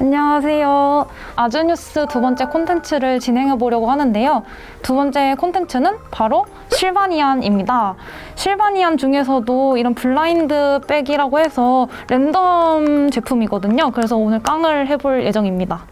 안녕하세요. 아주뉴스 두 번째 콘텐츠를 진행해 보려고 하는데요. 두 번째 콘텐츠는 바로 실바니안입니다. 실바니안 중에서도 이런 블라인드 백이라고 해서 랜덤 제품이거든요. 그래서 오늘 깡을 해볼 예정입니다.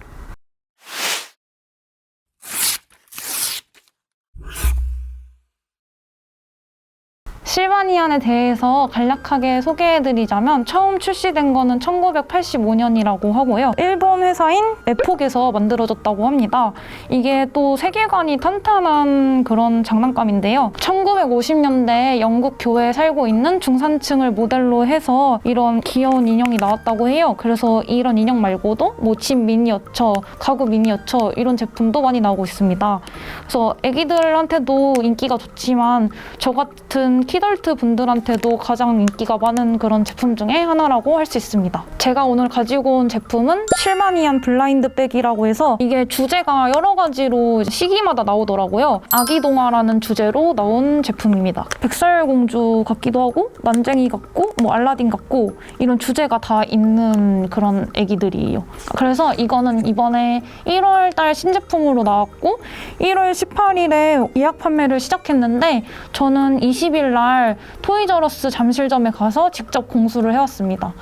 실바니안에 대해서 간략하게 소개해드리자면 처음 출시된 거는 1985년이라고 하고요. 일본 회사인 에폭에서 만들어졌다고 합니다. 이게 또 세계관이 탄탄한 그런 장난감인데요. 1950년대 영국 교회에 살고 있는 중산층을 모델로 해서 이런 귀여운 인형이 나왔다고 해요. 그래서 이런 인형 말고도 뭐 집 미니어처, 가구 미니어처 이런 제품도 많이 나오고 있습니다. 그래서 애기들한테도 인기가 좋지만 저 같은 키덜트 분들한테도 가장 인기가 많은 그런 제품 중에 하나라고 할 수 있습니다. 제가 오늘 가지고 온 제품은 실마니안 블라인드 백이라고 해서 이게 주제가 여러 가지로 시기마다 나오더라고요. 아기 동화라는 주제로 나온 제품입니다. 백설공주 같기도 하고 난쟁이 같고 뭐 알라딘 같고 이런 주제가 다 있는 그런 애기들이에요. 그래서 이거는 이번에 1월 달 신제품으로 나왔고 1월 18일에 예약 판매를 시작했는데 저는 20일 날 토이저러스 잠실점에 가서 직접 공수를 해왔습니다.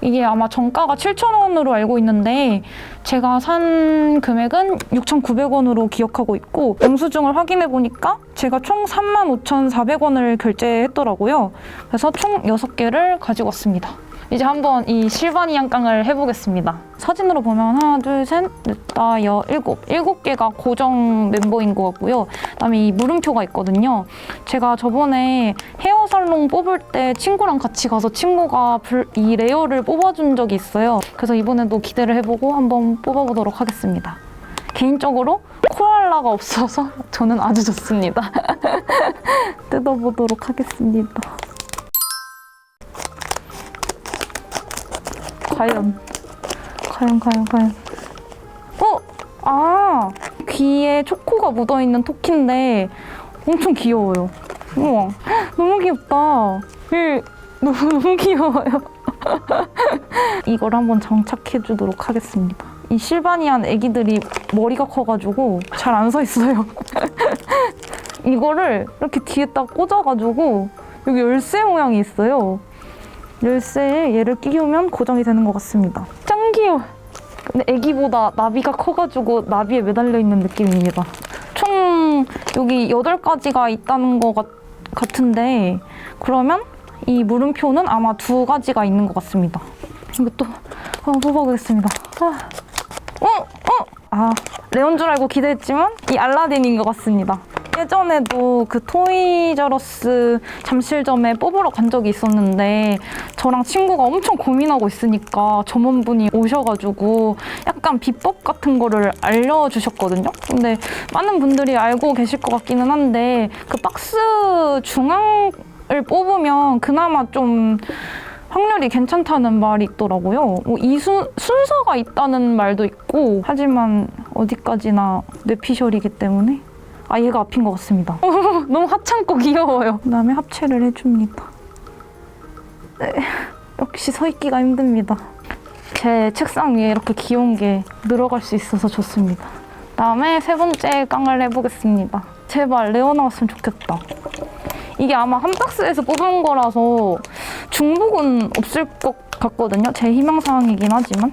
이게 아마 정가가 7,000원으로 알고 있는데 제가 산 금액은 6,900원으로 기억하고 있고 영수증을 확인해 보니까 제가 총 35,400원을 결제했더라고요. 그래서 총 6개를 가지고 왔습니다. 이제 한번 이 실바니안 깡을 해보겠습니다. 사진으로 보면 하나, 둘, 셋, 넷, 다, 여, 일곱. 일곱 개가 고정 멤버인 것 같고요. 그다음에 이 물음표가 있거든요. 제가 저번에 헤어 살롱 뽑을 때 친구랑 같이 가서 친구가 불- 이 레어를 뽑아준 적이 있어요. 그래서 이번에도 기대를 해보고 한번 뽑아보도록 하겠습니다. 개인적으로 코알라가 없어서 저는 아주 좋습니다. 뜯어보도록 하겠습니다. 과연. 과연 과연 과연. 어? 아 귀에 초코가 묻어있는 토끼인데 엄청 귀여워요. 우와. 너무 귀엽다. 이 너무, 너무 귀여워요. 이걸 한번 장착해 주도록 하겠습니다. 이 실바니안 애기들이 머리가 커가지고 잘 안 서 있어요. 이거를 이렇게 뒤에다 꽂아가지고 여기 열쇠 모양이 있어요 열쇠에 얘를 끼우면 고정이 되는 것 같습니다. 짱 귀여워. 근데 애기보다 나비가 커가지고 나비에 매달려 있는 느낌입니다. 총 여기 8가지가 있다는 것 같, 같은데 그러면 이 물음표는 아마 두 가지가 있는 것 같습니다. 이것도 한번 뽑아보겠습니다. 아, 어? 어? 아, 레온 줄 알고 기대했지만 이 알라딘인 것 같습니다. 예전에도 그 토이저러스 잠실점에 뽑으러 간 적이 있었는데 저랑 친구가 엄청 고민하고 있으니까 점원분이 오셔가지고 약간 비법 같은 거를 알려주셨거든요. 근데 많은 분들이 알고 계실 것 같기는 한데 그 박스 중앙을 뽑으면 그나마 좀 확률이 괜찮다는 말이 있더라고요. 뭐 이순 순서가 있다는 말도 있고 하지만 어디까지나 뇌피셜이기 때문에 아 얘가 앞인 것 같습니다. 너무 하찮고 귀여워요. 그다음에 합체를 해줍니다. 네, 역시 서 있기가 힘듭니다. 제 책상 위에 이렇게 귀여운 게 늘어갈 수 있어서 좋습니다. 다음에 세 번째 깡을 해보겠습니다. 제발 레어 나왔으면 좋겠다. 이게 아마 한 박스에서 뽑은 거라서 중복은 없을 것 같거든요. 제 희망사항이긴 하지만.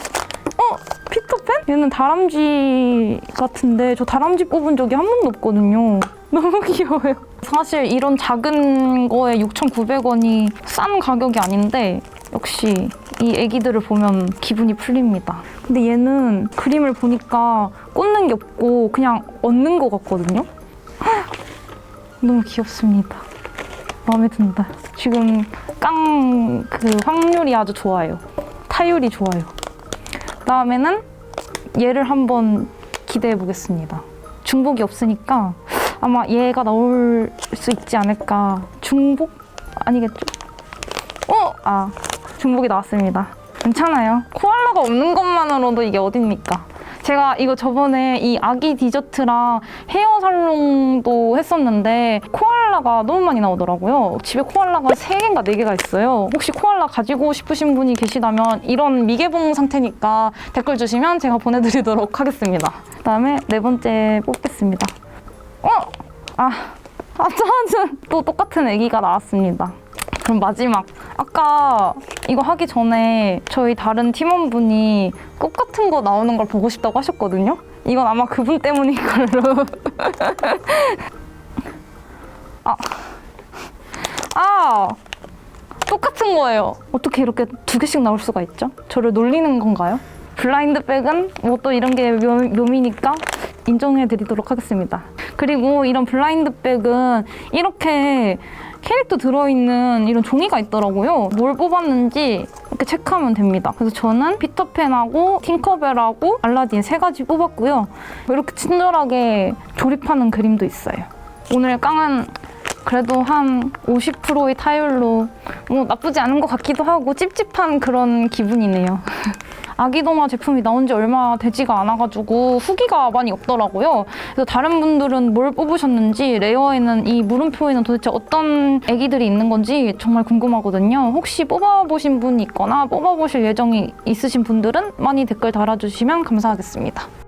얘는 다람쥐 같은데 저 다람쥐 뽑은 적이 한 번도 없거든요. 너무 귀여워요. 사실 이런 작은 거에 6,900원이 싼 가격이 아닌데 역시 이 애기들을 보면 기분이 풀립니다. 근데 얘는 그림을 보니까 꽂는 게 없고 그냥 얻는 것 같거든요. 너무 귀엽습니다. 마음에 든다. 지금 깡 그 확률이 아주 좋아요. 타율이 좋아요. 다음에는 얘를 한번 기대해 보겠습니다. 중복이 없으니까 아마 얘가 나올 수 있지 않을까. 중복? 아니겠죠? 어? 아, 중복이 나왔습니다. 괜찮아요. 코알라가 없는 것만으로도 이게 어딥니까? 제가 이거 저번에 이 아기 디저트랑 헤어 살롱도 했었는데 코알라가 너무 많이 나오더라고요. 집에 코알라가 3개인가 4개가 있어요. 혹시 코알라 가지고 싶으신 분이 계시다면 이런 미개봉 상태니까 댓글 주시면 제가 보내드리도록 하겠습니다. 그다음에 네 번째 뽑겠습니다. 어? 아, 아, 저는 또 똑같은 애기가 나왔습니다. 그럼 마지막. 아까 이거 하기 전에 저희 다른 팀원분이 꽃 같은 거 나오는 걸 보고 싶다고 하셨거든요. 이건 아마 그분 때문인 걸로. 아. 아! 똑같은 거예요. 어떻게 이렇게 두 개씩 나올 수가 있죠? 저를 놀리는 건가요? 블라인드백은 뭐 또 이런 게 묘, 묘미니까 인정해 드리도록 하겠습니다. 그리고 이런 블라인드백은 이렇게 캐릭터 들어있는 이런 종이가 있더라고요. 뭘 뽑았는지 이렇게 체크하면 됩니다. 그래서 저는 피터팬하고 팅커벨하고 알라딘 세 가지 뽑았고요. 이렇게 친절하게 조립하는 그림도 있어요. 오늘의 깡은 그래도 한 50%의 타율로 뭐 나쁘지 않은 것 같기도 하고 찝찝한 그런 기분이네요. 아기동화 제품이 나온 지 얼마 되지가 않아가지고 후기가 많이 없더라고요. 그래서 다른 분들은 뭘 뽑으셨는지 레어에는 이 물음표에는 도대체 어떤 아기들이 있는 건지 정말 궁금하거든요. 혹시 뽑아보신 분이 있거나 뽑아보실 예정이 있으신 분들은 많이 댓글 달아주시면 감사하겠습니다.